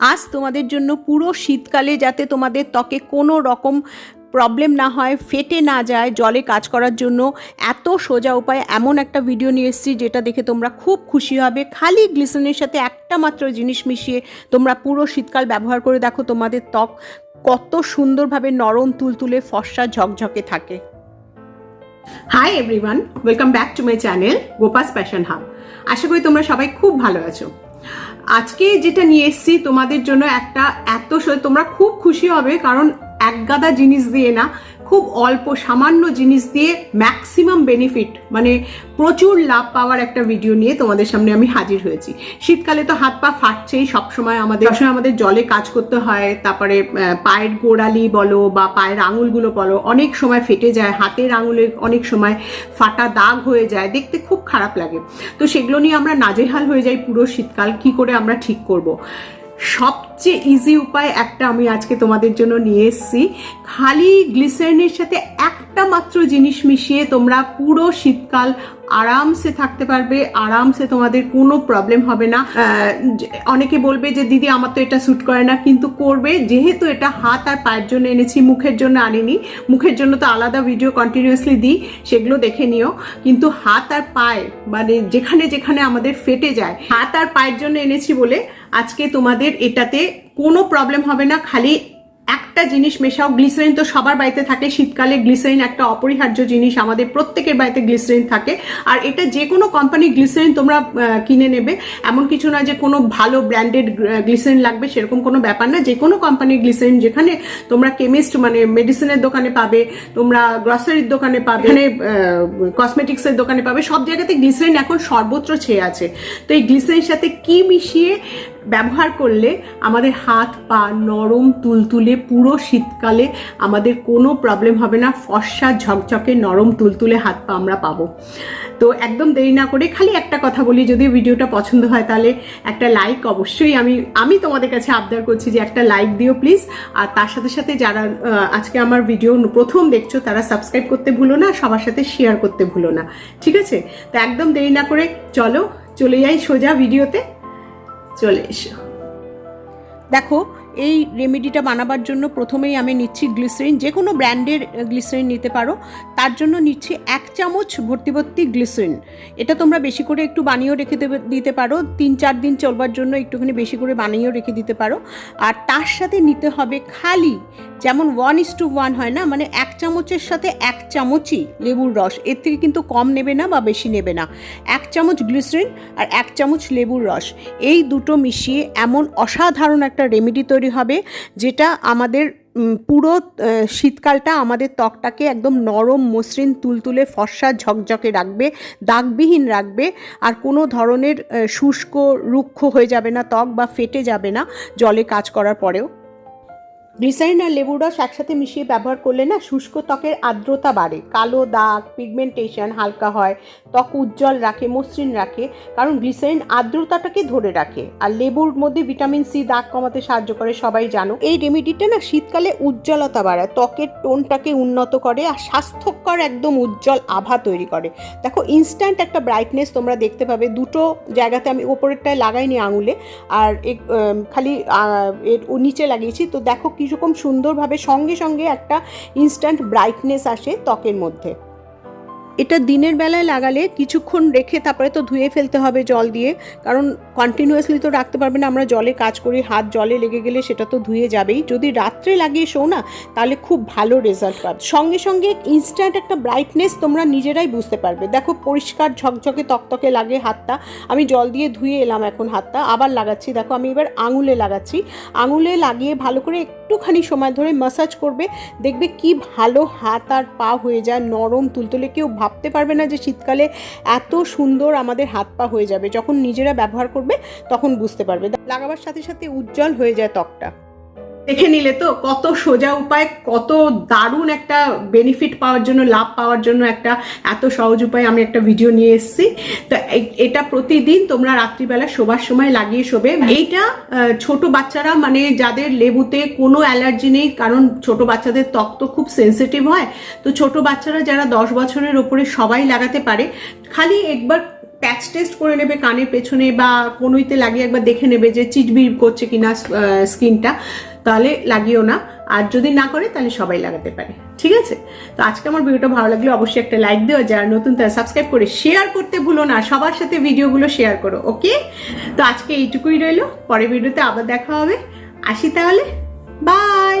আজ তোমাদের জন্য পুরো শীতকালে যাতে তোমাদের ত্বকে কোনো রকম প্রবলেম না হয়, ফেটে না যায়, জলে কাজ করার জন্য এত সোজা উপায় এমন একটা ভিডিও নিয়ে এসেছি যেটা দেখে তোমরা খুব খুশি হবে। খালি গ্লিসনের সাথে একটা মাত্র জিনিস মিশিয়ে তোমরা পুরো শীতকাল ব্যবহার করে দেখো তোমাদের ত্বক কত সুন্দরভাবে নরম, তুলতুলে, ফর্সা, ঝকঝকে থাকে। Hi everyone welcome back to my channel গোপাস passion hub আশা করি তোমরা সবাই খুব ভালো আছো। আজকে যেটা নিয়ে এসছি তোমাদের জন্য একটা এত তোমরা খুব খুশি হবে, কারণ এক গাদা জিনিস দিয়ে না খুব অল্প সামান্য জিনিস দিয়ে ম্যাক্সিমাম বেনিফিট মানে প্রচুর লাভ পাওয়ার একটা ভিডিও নিয়ে তোমাদের সামনে আমি হাজির হয়েছি। শীতকালে তো হাত পা ফাটছেই সবসময় আমাদের সবসময় আমাদের জলে কাজ করতে হয়, তারপরে পায়ের গোড়ালি বলো বা পায়ের আঙুলগুলো বলো, অনেক সময় ফেটে যায়, হাতের আঙুলে অনেক সময় ফাটা দাগ হয়ে যায়, দেখতে খুব খারাপ লাগে। তো সেগুলো নিয়ে আমরা নাজেহাল হয়ে যাই পুরো শীতকাল, কি করে আমরা ঠিক করব? সবচেয়ে ইজি উপায় একটা আমি আজকে তোমাদের জন্য নিয়ে এসেছি। খালি গ্লিসারিনের সাথে একটা মাত্র জিনিস মিশিয়ে তোমরা পুরো শীতকাল আরামসে থাকতে পারবে আরামসে তোমাদের কোনো প্রবলেম হবে না। অনেকে বলবে যে দিদি আমার তো এটা স্যুট করে না। কিন্তু করবে যেহেতু এটা হাত আর পায়ের জন্য এনেছি মুখের জন্য আনিনি মুখের জন্য তো আলাদা ভিডিও কন্টিনিউয়াসলি দিই সেগুলো দেখে নিও। কিন্তু হাত আর পায়ে মানে যেখানে যেখানে আমাদের ফেটে যায় হাত আর পায়ের জন্য এনেছি বলে আজকে তোমাদের এটাতে কোনো প্রবলেম হবে না খালি একটা জিনিস মেশাও গ্লিসারিন তো সবার বাড়িতে থাকে, শীতকালে গ্লিসারিন একটা অপরিহার্য জিনিস, আমাদের প্রত্যেকের বাড়িতে গ্লিসারিন থাকে। আর এটা যে কোনো কোম্পানি গ্লিসারিন তোমরা কিনে নেবে। এমন কিছু না যে কোনো ভালো ব্র্যান্ডেড গ্লিসারিন লাগবে, সেরকম কোনো ব্যাপার না। যে কোনো কোম্পানির গ্লিসারিন যেখানে তোমরা কেমিস্ট মানে মেডিসিনের দোকানে পাবে, তোমরা গ্রসারির দোকানে পাবে, এখানে কসমেটিক্সের দোকানে পাবে, সব জায়গাতে গ্লিসারিন এখন সর্বত্র ছেয়ে আছে। তো এই গ্লিসারিনের সাথে কি মিশিয়ে ব্যবহার করলে আমাদের হাত পা নরম, তুলতুলে, পুরো শীতকালে আমাদের কোনো প্রবলেম হবে না। ফর্সা, ঝকঝকে, নরম, তুলতুলে হাত পা আমরা পাবো। তো একদম দেরি না করে খালি একটা কথা বলি, যদি ভিডিওটা পছন্দ হয় তাহলে একটা লাইক অবশ্যই আমি আমি তোমাদের কাছে আবদার করছি যে একটা লাইক দিও প্লিজ আর তার সাথে সাথে যারা আজকে আমার ভিডিও প্রথম দেখছ তারা সাবস্ক্রাইব করতে ভুলো না, সবার সাথে শেয়ার করতে ভুলো না। ঠিক আছে? তো একদম দেরি না করে চলো, চলে যাই সোজা ভিডিওতে চলে এসো। দেখো এই রেমেডিটা বানাবার জন্য প্রথমেই আমি নিচ্ছি গ্লিসারিন যে কোনো ব্র্যান্ডের গ্লিসারিন নিতে পারো। তার জন্য নিচ্ছি এক চামচ ভর্তি ভর্তি গ্লিসারিন এটা তোমরা বেশি করে একটু বানিয়েও রেখে দেবে, দিতে পারো। তিন চার দিন চলবার জন্য একটুখানি বেশি করে বানিয়েও রেখে দিতে পারো। আর তার সাথে নিতে হবে খালি, যেমন ওয়ান ইস টু ওয়ান হয় না মানে এক চামচের সাথে এক চামচই লেবুর রস। এর থেকে কিন্তু কম নেবে না বা বেশি নেবে না। এক চামচ গ্লিসারিন আর এক চামচ লেবুর রস। এই দুটো মিশিয়ে এমন অসাধারণ একটা রেমেডি তৈরি হবে, যেটা আমাদের পুরো শীতকালটা আমাদের ত্বকটাকে একদম নরম, মসৃণ, তুলতুলে, ফর্সা, ঝকঝকে রাখবে, দাগবিহীন রাখবে, আর কোনো ধরনের শুষ্ক, রুক্ষ হয়ে যাবে না ত্বক বা ফেটে যাবে না জলে কাজ করার পরেও। গ্লিসারিন আর লেবুর রস একসাথে মিশিয়ে ব্যবহার করলে না শুষ্ক ত্বকের আর্দ্রতা বাড়ে। কালো দাগ পিগমেন্টেশন হালকা হয়, ত্বক উজ্জ্বল রাখে, মসৃণ রাখে, কারণ গ্লিসারিন আর্দ্রতাটাকে ধরে রাখে। আর লেবুর মধ্যে ভিটামিন সি দাগ কমাতে সাহায্য করে, সবাই জানো। এই রেমেডিটা না শীতকালে উজ্জ্বলতা বাড়ায় ত্বকের টোনটাকে উন্নত করে আর স্বাস্থ্যকর একদম উজ্জ্বল আভা তৈরি করে। দেখো ইনস্ট্যান্ট একটা ব্রাইটনেস তোমরা দেখতে পাবে। দুটো জায়গাতে আমি ওপরেরটায় লাগাইনি আঙুলে, আর খালি এর নিচে লাগিয়েছি। তো দেখো কীরকম সুন্দরভাবে সঙ্গে সঙ্গে একটা ইনস্ট্যান্ট ব্রাইটনেস আসে ত্বকের মধ্যে। এটা দিনের বেলায় লাগালে কিছুক্ষণ রেখে তারপরে তো ধুয়ে ফেলতে হবে জল দিয়ে। কারণ কন্টিনিউয়াসলি তো রাখতে পারবে না, আমরা জলে কাজ করি, হাত জলে লেগে গেলে সেটা তো ধুয়ে যাবেই। যদি রাত্রে লাগিয়ে শো না, তাহলে খুব ভালো রেজাল্ট পাবে। সঙ্গে সঙ্গে ইনস্ট্যান্ট একটা ব্রাইটনেস তোমরা নিজেরাই বুঝতে পারবে। দেখো পরিষ্কার ঝকঝকে তকতকে লাগে হাতটা। আমি জল দিয়ে ধুয়ে এলাম এখন হাতটা, আবার লাগাচ্ছি। দেখো আমি এবার আঙুলে লাগাচ্ছি। আঙুলে লাগিয়ে ভালো করে একটুখানি সময় ধরে মাসাজ করবে। দেখবে কি ভালো হাত আর পা হয়ে যায়, নরম তুলতুলে কেউ ভাবতে পারবে না যে শীতকালে এত সুন্দর আমাদের হাত পা হয়ে যাবে। যখন নিজেরা ব্যবহার করবে, তখন বুঝতে পারবে। লাগাবার সাথে সাথে উজ্জ্বল হয়ে যায় ত্বকটা। দেখে নিলে তো কত সোজা উপায়, কত দারুণ একটা বেনিফিট পাওয়ার জন্য, লাভ পাওয়ার জন্য একটা, এত সহজ উপায় আমি একটা ভিডিও নিয়ে এসেছি। তো এটা প্রতিদিন তোমরা রাত্রিবেলা শোবার সময় লাগিয়ে শোবে। এইটা ছোট বাচ্চারা মানে যাদের লেবুতে কোনো অ্যালার্জি নেই, কারণ ছোট বাচ্চাদের ত্বক তো খুব সেন্সিটিভ হয়, তো ছোট বাচ্চারা যারা দশ বছরের ওপরে সবাই লাগাতে পারে, খালি একবার প্যাচ টেস্ট করে নেবে কানের পেছনে বা কোনোইতে লাগিয়ে একবার দেখে নেবে যে চিটবির করছে কিনা স্কিনটা, তাহলে লাগিও না। আর যদি না করে, তাহলে সবাই লাগাতে পারে। ঠিক আছে? তো আজকে আমার ভিডিওটা ভালো লাগলে অবশ্যই একটা লাইক দিও। যারা নতুন, তারা সাবস্ক্রাইব করে শেয়ার করতে ভুলো না। সবার সাথে ভিডিওগুলো শেয়ার করো ওকে তো আজকে এইটুকুই রইল। পরের ভিডিওতে আবার দেখা হবে। আসি তাহলে। বাই